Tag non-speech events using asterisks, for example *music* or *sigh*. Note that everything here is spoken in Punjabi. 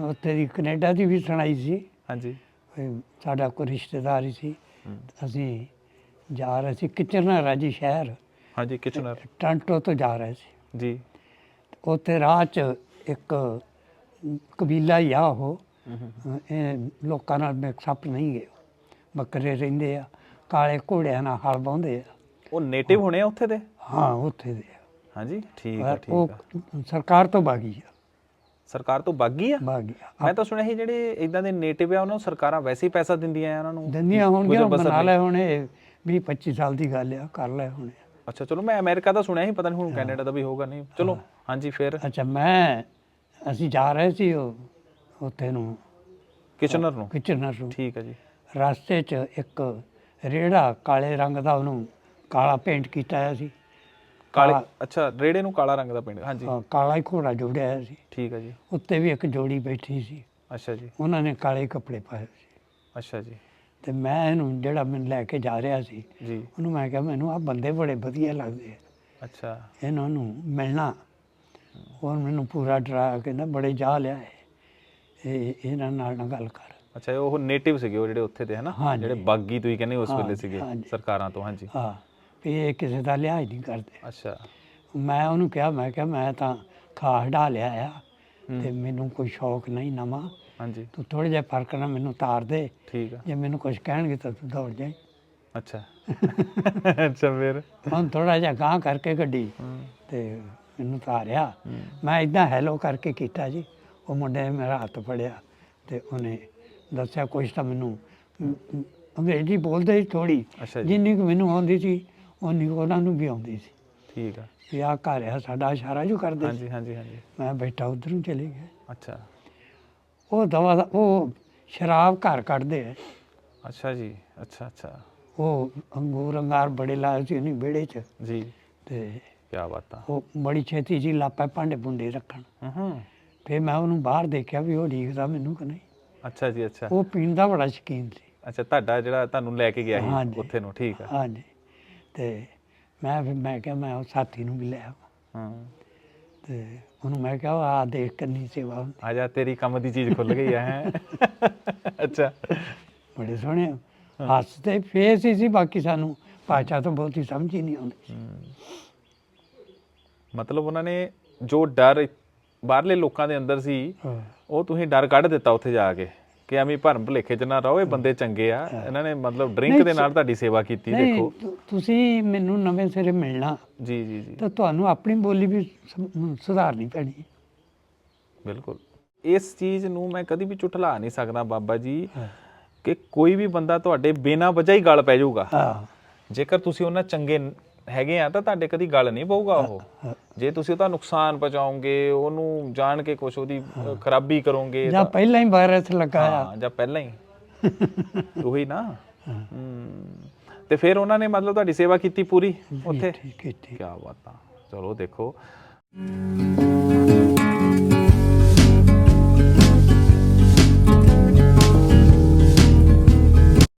ਉੱਥੇ ਦੀ ਕੈਨੇਡਾ ਦੀ ਵੀ ਸੁਣਾਈ ਸੀ। ਹਾਂਜੀ। ਸਾਡਾ ਕੋਈ ਰਿਸ਼ਤੇਦਾਰ ਹੀ ਸੀ। ਅਸੀਂ ਜਾ ਰਹੇ ਸੀ ਕਿਚਨਰ ਆ ਜੀ ਸ਼ਹਿਰ। ਹਾਂਜੀ ਕਿਚਨਰ। ਟਾਂਟੋ ਤੋਂ ਜਾ ਰਹੇ ਸੀ। ਜੀ। ਉੱਥੇ ਰਾਹ 'ਚ ਇੱਕ ਕਬੀਲਾ ਹੀ ਆ ਉਹ। ਇਹ ਲੋਕਾਂ ਨਾਲ ਮਿਕਸਅਪ ਨਹੀਂ ਗਏ। ਬੱਕਰੇ ਰਹਿੰਦੇ ਆ। ਕਾਲੇ ਘੋੜਿਆਂ ਨਾਲ ਹਲ ਵਾਹੁੰਦੇ ਆ। ਉਹ ਨੇਟਿਵ ਹੋਣੇ ਆ ਉੱਥੇ ਦੇ? ਹਾਂ ਉੱਥੇ ਦੇ। ਹਾਂਜੀ ਠੀਕ ਆ ਠੀਕ ਉਹ ਆ ਸਰਕਾਰ ਤੋਂ ਬਾਗੀ ਆ। ਸਰਕਾਰ ਤੋਂ ਬਾਗੀ ਆ? ਬਾਗੀ ਆ। ਮੈਂ ਤਾਂ ਸੁਣਿਆ ਸੀ ਜਿਹੜੇ ਇਦਾਂ ਦੇ ਨੇਟਿਵ ਆ ਉਹਨਾਂ ਨੂੰ ਸਰਕਾਰਾਂ ਵੈਸੇ ਹੀ ਪੈਸਾ ਦਿੰਦੀਆਂ ਆ ਉਹਨਾਂ ਨੂੰ ਦੰਦੀਆਂ ਹੋਣਗੀਆਂ ਬਣਾ। ਲੈ ਹੁਣੇ 20 25 ਸਾਲ ਦੀ ਗੱਲ ਆ ਕਰ ਲੈ ਹੁਣੇ। ਅੱਛਾ ਚਲੋ ਮੈਂ ਅਮਰੀਕਾ ਦਾ ਸੁਣਿਆ ਸੀ ਪਤਾ ਨਹੀਂ ਹੁਣ ਕੈਨੇਡਾ ਦਾ ਵੀ ਹੋਊਗਾ ਨਹੀਂ ਚਲੋ ਹਾਂਜੀ ਫਿਰ। ਅੱਛਾ ਮੈਂ ਅਸੀਂ ਜਾ ਰਹੇ ਸੀ ਉਹ ਉੱਥੇ ਨੂੰ। ਕਿਚਨਰ ਨੂੰ? ਕਿਚਨਰ ਨੂੰ। ਠੀਕ ਹੈ ਜੀ। ਰਸਤੇ 'ਚ ਇੱਕ ਰੇੜਾ ਕਾਲੇ ਰੰਗ ਦਾ ਉਹਨੂੰ ਕਾਲਾ ਪੇਂਟ ਕੀਤਾ ਹੋਇਆ ਸੀ। ਕਾਲੇ ਅੱਛਾ ਰੇੜੇ ਨੂੰ ਕਾਲਾ ਰੰਗ ਦਾ ਪਿੰਡ ਹਾਂਜੀ। ਹਾਂ, ਕਾਲਾ ਹੀ ਘੋੜਾ ਜੋੜਿਆ ਹੋਇਆ ਸੀ। ਠੀਕ ਹੈ ਜੀ। ਉੱਤੇ ਵੀ ਇੱਕ ਜੋੜੀ ਬੈਠੀ ਸੀ। ਅੱਛਾ ਜੀ। ਉਹਨਾਂ ਨੇ ਕਾਲੇ ਕੱਪੜੇ ਪਾਏ ਸੀ। ਅੱਛਾ ਜੀ। ਤੇ ਮੈਂ ਇਹਨੂੰ ਜਿਹੜਾ ਮੈਨੂੰ ਲੈ ਕੇ ਜਾ ਰਿਹਾ ਸੀ ਜੀ। ਉਹਨੂੰ ਮੈਂ ਕਿਹਾ ਮੈਨੂੰ ਆ ਬੰਦੇ ਬੜੇ ਵਧੀਆ ਲੱਗਦੇ ਆ। ਅੱਛਾ। ਇਹਨਾਂ ਨੂੰ ਮਿਲਣਾ। ਹੋਰ ਮੈਨੂੰ ਪੂਰਾ ਡਰਾਇਆ ਕਹਿੰਦਾ ਬੜੇ ਜਾ ਲਿਆ ਹੈ ਇਹ ਇਹਨਾਂ ਨਾਲ ਨਾ ਗੱਲ ਕਰ। ਅੱਛਾ ਉਹ ਨੇਟਿਵ ਸੀਗੇ ਉਹ ਜਿਹੜੇ ਉੱਥੇ ਦੇ ਹਨਾ? ਹਾਂਜੀ। ਜਿਹੜੇ ਬਾਗੀ ਤੁਸੀਂ ਕਹਿੰਦੇ ਉਸ ਵੇਲੇ ਸੀਗੇ ਹਾਂਜੀ। ਸਰਕਾਰਾਂ ਤੋਂ ਹਾਂਜੀ। ਹਾਂ। ਵੀ ਇਹ ਕਿਸੇ ਦਾ ਲਿਹਾਜ਼ ਨਹੀਂ ਕਰਦੇ। ਅੱਛਾ। ਮੈਂ ਉਹਨੂੰ ਕਿਹਾ ਮੈਂ ਕਿਹਾ ਮੈਂ ਤਾਂ ਖਾ ਹਟਾ ਲਿਆ ਆ। ਤੇ ਮੈਨੂੰ ਕੋਈ ਸ਼ੌਕ ਨਹੀਂ ਨਵਾਂ। ਹਾਂਜੀ। ਤੂੰ ਥੋੜੇ ਜਿਹਾ ਫ਼ਰਕ ਨਾਲ ਮੈਨੂੰ ਤਾਰ ਦੇ। ਠੀਕ ਆ। ਜੇ ਮੈਨੂੰ ਕੁਝ ਕਹਿਣਗੇ ਤਾਂ ਤੂੰ ਦੌੜ ਜਾਈਂ। ਅੱਛਾ। *laughs* ਅੱਛਾ ਫਿਰ? ਹੁਣ ਥੋੜਾ ਜਿਹਾ ਗਾਂਹ ਕਰਕੇ ਗੱਡੀ ਤੇ ਮੈਨੂੰ ਤਾਰਿਆ। ਮੈਂ ਇਦਾਂ ਹੈਲੋ ਕਰਕੇ ਕੀਤਾ ਜੀ। ਉਹ ਮੁੰਡੇ ਨੇ ਮੇਰਾ ਹੱਥ ਫੜਿਆ ਤੇ ਉਹਨੇ ਦੱਸਿਆ ਕੁਝ ਤਾਂ ਮੈਨੂੰ ਅੰਗਰੇਜ਼ੀ ਬੋਲਦੇ ਸੀ ਥੋੜੀ ਜਿੰਨੀ ਕੁ ਮੈਨੂੰ ਆਉਂਦੀ ਸੀ ਉਨੀ ਕੁ ਉਹਨਾਂ ਨੂੰ ਵੀ ਆਉਂਦੀ ਸੀ। ਠੀਕ ਆ। ਵੀ ਆਹ ਘਰ ਆ ਸਾਡਾ ਇਸ਼ਾਰਾ ਜੋ ਕਰਦੇ ਸੀ। ਹਾਂਜੀ ਹਾਂਜੀ ਹਾਂਜੀ। ਮੈਂ ਬੈਠਾ ਉਧਰ ਨੂੰ ਚਲੇ ਗਿਆ। ਅੱਛਾ। ਉਹ ਦਵਾ ਦਾ ਉਹ ਸ਼ਰਾਬ ਘਰ ਕੱਢਦੇ ਆ। ਅੱਛਾ ਜੀ ਅੱਛਾ ਅੱਛਾ। ਉਹ ਅੰਗੂਰ ਅੰਗਾਰ ਬੜੇ ਲਾਏ ਸੀ ਉਹਨੀ ਵਿਹੜੇ 'ਚ। ਜੀ। ਤੇ ਕੀ ਬਾਤ ਆ। ਉਹ ਬੜੀ ਛੇਤੀ ਜੀ ਲਾਪਾ ਭਾਂਡੇ ਭੁੰਡੇ ਰੱਖਣ। ਹੂੰ ਫਿਰ ਮੈਂ ਉਹਨੂੰ ਬਾਹਰ ਦੇਖਿਆ ਵੀ ਉਹ ਢੀਕਦਾ ਮੈਨੂੰ ਕਿ ਨਹੀਂ। ਅੱਛਾ ਜੀ ਅੱਛਾ। ਉਹ ਪੀਣ ਦਾ ਬੜਾ ਸ਼ੌਕੀਨ ਸੀ। ਅੱਛਾ ਤੁਹਾਡਾ ਜਿਹੜਾ ਤੁਹਾਨੂੰ ਲੈ ਕੇ ਗਿਆ ਸੀ ਹਾਂਜੀ। ਉੱਥੇ ਨੂੰ ਠੀਕ ਆ। ਹਾਂਜੀ। ਤੇ ਮੈਂ ਫਿਰ ਮੈਂ ਕਿਹਾ ਮੈਂ ਉਹ ਸਾਥੀ ਨੂੰ ਵੀ ਲੈ ਆਵਾਂ। ਹਾਂ। ਤੇ ਉਹਨੂੰ ਮੈਂ ਕਿਹਾ ਆ ਦੇਖ ਕੰਨੀ ਸੇਵਾ ਹੁੰਦੀ। ਆ ਜਾ ਤੇਰੀ ਕੰਮ ਦੀ ਚੀਜ਼ ਖੁੱਲ ਗਈ ਹੈ। ਅੱਛਾ। ਬੜੇ ਸੋਹਣੇ ਹੱਸਦੇ ਫੇਸ ਹੀ ਸੀ ਬਾਕੀ ਸਾਨੂੰ ਭਾਸ਼ਾ ਤੋਂ ਬਹੁਤੀ ਸਮਝ ਹੀ ਨਹੀਂ ਆਉਂਦੀ ਮਤਲਬ ਉਹਨਾਂ ਨੇ ਜੋ ਡਰ ਬਾਹਰਲੇ ਲੋਕਾਂ ਦੇ ਅੰਦਰ ਸੀ। ਉਹ ਤੁਸੀਂ ਡਰ ਕੱਢ ਦਿੱਤਾ ਉੱਥੇ ਜਾ ਕੇ। ਕਿ ਐਵੇਂ ਭਰਮ ਭੁਲੇਖੇ ਚ ਨਾ ਰਹੋ ਇਹ ਬੰਦੇ ਚੰਗੇ ਆ। ਇਹਨਾਂ ਨੇ ਮਤਲਬ ਡਰਿੰਕ ਦੇ ਨਾਲ ਤੁਹਾਡੀ ਸੇਵਾ ਕੀਤੀ ਦੇਖੋ। ਤੁਸੀਂ ਮੈਨੂੰ ਨਵੇਂ ਸਿਰੇ ਮਿਲਣਾ। ਜੀ ਜੀ ਜੀ। ਤਾਂ ਤੁਹਾਨੂੰ ਆਪਣੀ ਬੋਲੀ ਵੀ ਸੁਧਾਰਨੀ ਪੈਣੀ। ਬਿਲਕੁਲ। ਇਸ ਚੀਜ਼ ਨੂੰ ਮੈਂ ਕਦੀ ਵੀ ਝੁਠਲਾ ਨਹੀਂ ਸਕਦਾ ਬਾਬਾ ਜੀ। ਕਿ ਕੋਈ ਵੀ ਬੰਦਾ ਤੁਹਾਡੇ ਬਿਨਾਂ ਵਜ੍ਹਾ ਹੀ ਗੱਲ ਪੈ ਜਾਊਗਾ। ਹਾਂ। ਜੇਕਰ ਤੁਸੀਂ ਉਹਨਾਂ ਚੰਗੇ ਹੈਗੇ ਆ ਤਾਂ ਤੁਹਾਡੇ ਕਦੀ ਗੱਲ ਨਹੀਂ ਪਊਗਾ ਉਹ। ਜੇ ਤੁਸੀਂ ਉਹਦਾ ਨੁਕਸਾਨ ਪਹੁੰਚਾਓਗੇ ਉਹਨੂੰ ਜਾਣ ਕੇ ਕੁਝ ਉਹਦੀ ਖਰਾਬੀ ਕਰੋਗੇ ਜਾਂ ਪਹਿਲਾਂ ਹੀ ਵਾਇਰਸ ਲੱਗਾ ਆ ਹਾਂ ਜਾਂ ਪਹਿਲਾਂ ਹੀ। *laughs* ਉਹੀ ਨਾ। ਤੇ ਫਿਰ ਉਹਨਾਂ ਨੇ ਮਤਲਬ ਤੁਹਾਡੀ ਸੇਵਾ ਕੀਤੀ ਪੂਰੀ ਉੱਥੇ? ਠੀਕ ਹੈ ਠੀਕ। ਕੀ ਬਾਤ। ਆ ਚਲੋ ਦੇਖੋ।